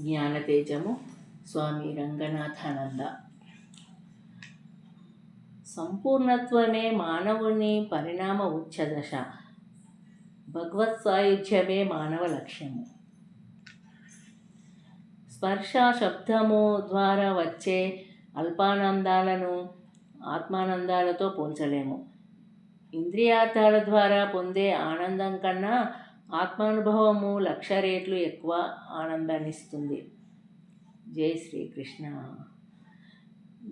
జ్ఞానతేజము స్వామి రంగనాథానంద. సంపూర్ణత్వమే మానవుని పరిణామ ఉచ్చదశ. భగవత్ సాయుధ్యమే మానవ లక్ష్యము. స్పర్శ శబ్దము ద్వారా వచ్చే అల్పానందాలను ఆత్మానందాలతో పోల్చలేము. ఇంద్రియార్థాల ద్వారా పొందే ఆనందం కన్నా ఆత్మానుభవము లక్ష రేట్లు ఎక్కువ ఆనందాన్నిస్తుంది. జై శ్రీకృష్ణ.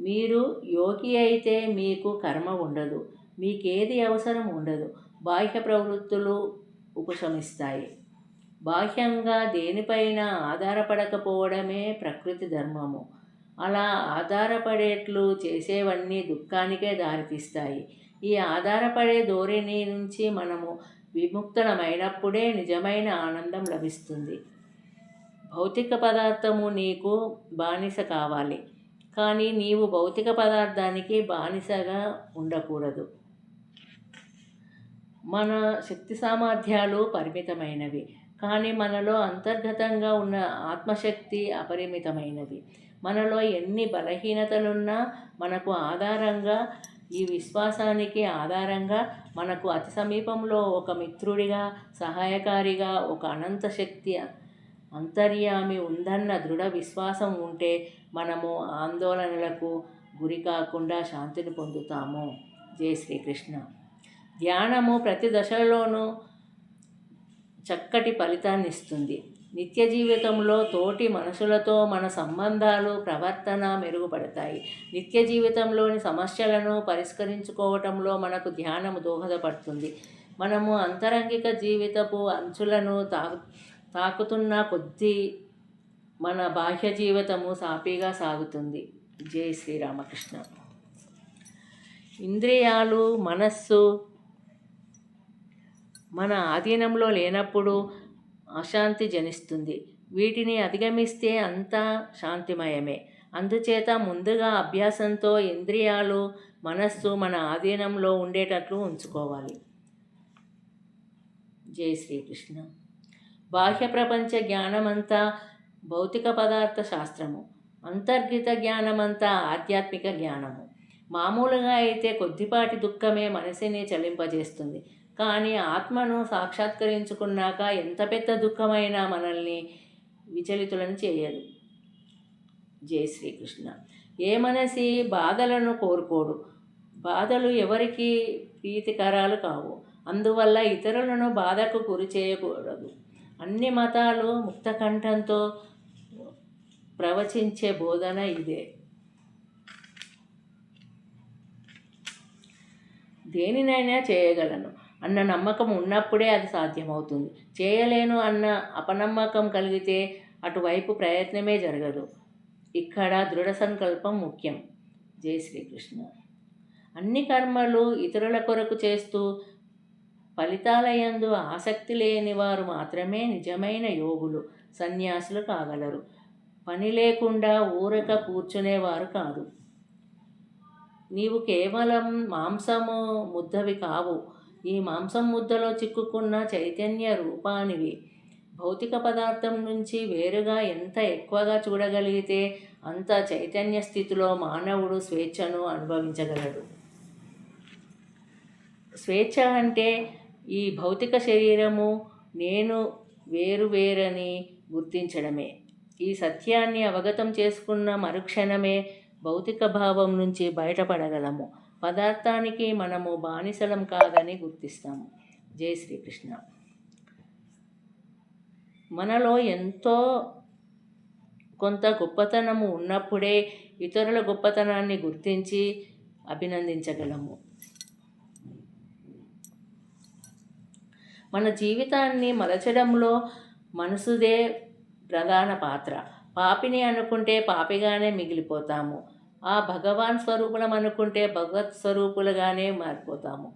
మీరు యోగి అయితే మీకు కర్మ ఉండదు. మీకేది అవసరం ఉండదు. బాహ్య ప్రవృత్తులు ఉపశమిస్తాయి. బాహ్యంగా దేనిపైన ఆధారపడకపోవడమే ప్రకృతి ధర్మము. అలా ఆధారపడేట్లు చేసేవన్నీ దుఃఖానికే దారితీస్తాయి. ఈ ఆధారపడే ధోరణి నుంచి మనము విముక్తనమైనప్పుడే నిజమైన ఆనందం లభిస్తుంది. భౌతిక పదార్థము నీకు బానిస కావాలి. కానీ నీవు భౌతిక పదార్థానికి బానిసగా ఉండకూడదు. మన శక్తి సామర్థ్యాలు పరిమితమైనవి. కానీ మనలో అంతర్గతంగా ఉన్న ఆత్మశక్తి అపరిమితమైనది. మనలో ఎన్ని బలహీనతలున్నా మనకు ఆధారంగా ఈ విశ్వాసానికి ఆధారంగా మనకు అతి సమీపంలో ఒక మిత్రుడిగా సహాయకారిగా ఒక అనంత శక్తి అంతర్యామి ఉందన్న దృఢ విశ్వాసం ఉంటే మనము ఆందోళనలకు గురి కాకుండా శాంతిని పొందుతాము. జై శ్రీకృష్ణ. ధ్యానము ప్రతి దశలోనూ చక్కటి ఫలితాన్ని ఇస్తుంది. నిత్య జీవితంలో తోటి మనుషులతో మన సంబంధాలు ప్రవర్తన మెరుగుపడతాయి. నిత్య జీవితంలోని సమస్యలను పరిష్కరించుకోవటంలో మనకు ధ్యానం దోహదపడుతుంది. మనము అంతరంగిక జీవితపు అంచులను తాకు తాకుతున్న కొద్దీ మన బాహ్య జీవితము సాఫీగా సాగుతుంది. జై శ్రీరామకృష్ణ. ఇంద్రియాలు మనస్సు మన ఆధీనంలో లేనప్పుడు అశాంతి జనిస్తుంది. వీటిని అధిగమిస్తే అంతా శాంతిమయమే. అందుచేత ముందుగా అభ్యాసంతో ఇంద్రియాలు మనస్సు మన ఆధీనంలో ఉండేటట్లు ఉంచుకోవాలి. జై శ్రీకృష్ణ. బాహ్య ప్రపంచ జ్ఞానమంతా భౌతిక పదార్థ శాస్త్రము. అంతర్గత జ్ఞానమంతా ఆధ్యాత్మిక జ్ఞానము. మామూలుగా అయితే కొద్దిపాటి దుఃఖమే మనసుని చలింపజేస్తుంది. కానీ ఆత్మను సాక్షాత్కరించుకున్నాక ఎంత పెద్ద దుఃఖమైనా మనల్ని విచలితులను చేయదు. జై శ్రీకృష్ణ. ఏ మనసి బాధలను కోరుకోడు. బాధలు ఎవరికి ప్రీతికరాలు కావు. అందువల్ల ఇతరులను బాధకు గురి చేయకూడదు. అన్ని మతాలు ముక్తకంఠంతో ప్రవచించే బోధన ఇదే. దేనినైనా చేయగలను. అన్న నమ్మకం ఉన్నప్పుడే అది సాధ్యమవుతుంది. చేయలేను అన్న అపనమ్మకం కలిగితే అటువైపు ప్రయత్నమే జరగదు. ఇక్కడ దృఢ సంకల్పం ముఖ్యం. జై శ్రీకృష్ణ. అన్ని కర్మలు ఇతరుల కొరకు చేస్తూ ఫలితాలయందు ఆసక్తి లేని వారు మాత్రమే నిజమైన యోగులు సన్యాసులు కాగలరు. పని లేకుండా ఊరక కూర్చునేవారు కాదు. నీవు కేవలం మాంసము ముద్దవి కావు. ఈ మాంసం ముద్దలో చిక్కుకున్న చైతన్య రూపానివి. భౌతిక పదార్థం నుంచి వేరుగా ఎంత ఎక్కువగా చూడగలిగితే అంత చైతన్య స్థితిలో మానవుడు స్వేచ్ఛను అనుభవించగలడు. స్వేచ్ఛ అంటే ఈ భౌతిక శరీరము నేను వేరు వేరని గుర్తించడమే. ఈ సత్యాన్ని అవగతం చేసుకున్న మరుక్షణమే భౌతిక భావం నుంచి బయటపడగలము. పదార్థానికి మనము బానిసలం కాదని గుర్తిస్తాము. జై శ్రీకృష్ణ. మనలో ఎంతో కొంత గొప్పతనము ఉన్నప్పుడే ఇతరుల గొప్పతనాన్ని గుర్తించి అభినందించగలము. మన జీవితాన్ని మలచడంలో మనసుదే ప్రధాన పాత్ర. పాపిని అనుకుంటే పాపిగానే మిగిలిపోతాము. ఆ భగవాన్ స్వరూపులం అనుకుంటే భగవత్ స్వరూపులుగానే మారిపోతాము.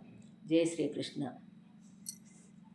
జై శ్రీకృష్ణ.